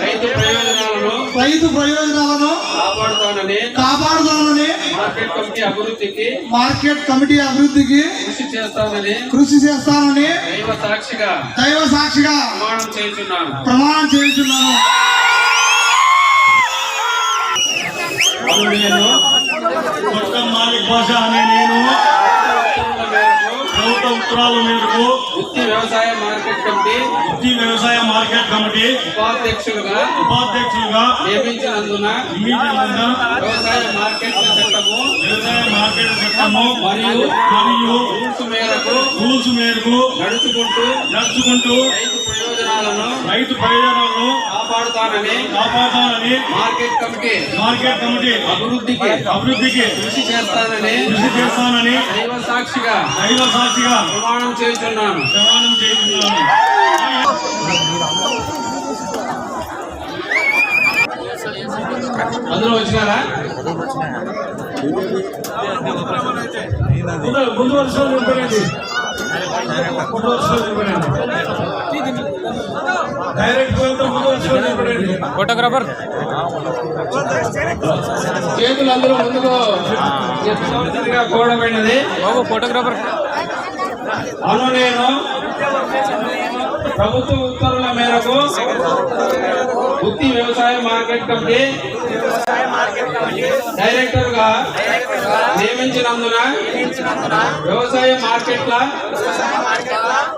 రైతు ప్రయోజనాలను రైతు ప్రయోజనాలను కాపాడుతానని కాపాడుతానని మార్కెట్ కమిటీ అభివృద్ధికి మార్కెట్ కమిటీ అభివృద్ధికి కృషి చేస్తానని కృషి చేస్తానని దైవ సాక్షిగా దైవ సాక్షిగా ప్రమాణం చేస్తున్నాను ప్రమాణం చేయించున్నాను. అను నేను. మొత్తం మాలిక్ భాష అనే నేను. ఉత్తర్వుల ప్రభుత్వ ఉత్తరాల మేరకు వృత్తి వ్యవసాయ మార్కెట్ కమిటీ వృత్తి వ్యవసాయ మార్కెట్ కమిటీ ఉపాధ్యక్షులుగా ఉపాధ్యక్షులుగా నియమించినందున నియమించిన వ్యవసాయ మార్కెట్ చట్టము వ్యవసాయ మార్కెట్ చట్టము మరియు మరియు రూల్స్ మేరకు రూల్స్ మేరకు నడుచుకుంటూ నడుచుకుంటూ రైతు ప్రయోజనాలను రైతు ప్రయోజనాలను కాపాడుతానని కాపాడాలని మార్కెట్ కమిటీ మార్కెట్ కమిటీ అభివృద్ధికి అభివృద్ధికి కృషి చేస్తానని కృషి చేస్తానని దైవ సాక్షిగా దైవ సాక్షిగా ప్రమాణం చేస్తున్నాను. ప్రమాణం చేస్తున్నాను. అందరూ వచ్చినారా? ముందు ముందు వరుసలో నింపండి ముందు వరుసలో నింపండి ఫోటోగ్రాఫర్. చేతులు అందరూ ముందుకు బాబు ఫోటోగ్రాఫర్. అను నేను. ప్రభుత్వ ఉత్తర్వుల మేరకు వృత్తి వ్యవసాయ మార్కెట్ కమిటీ డైరెక్టర్గా నియమించినందున వ్యవసాయ మార్కెట్ల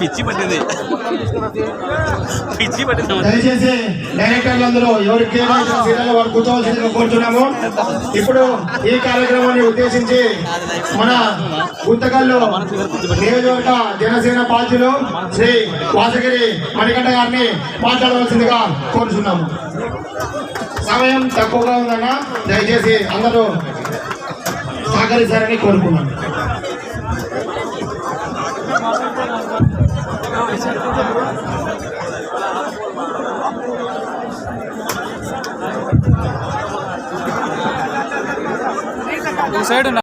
పిచ్చి పట్టింది. పిచ్చి పట్టింది. దయచేసి డైరెక్టర్లందరూ ఎవరికి వారు కూర్చోవలసిందిగా కోరుతున్నాము. ఇప్పుడు ఈ కార్యక్రమాన్ని ఉద్దేశించి మన గుంతకల్లో నియోజకవర్గ జనసేన పార్టీలో శ్రీ వాసగిరి మణికంఠ గారిని మాట్లాడవలసిందిగా కోరుచున్నాము. సమయం తక్కువగా ఉందన్న దయచేసి అందరూ సహకరిస్తారని కోరుకున్నాను. సైడ్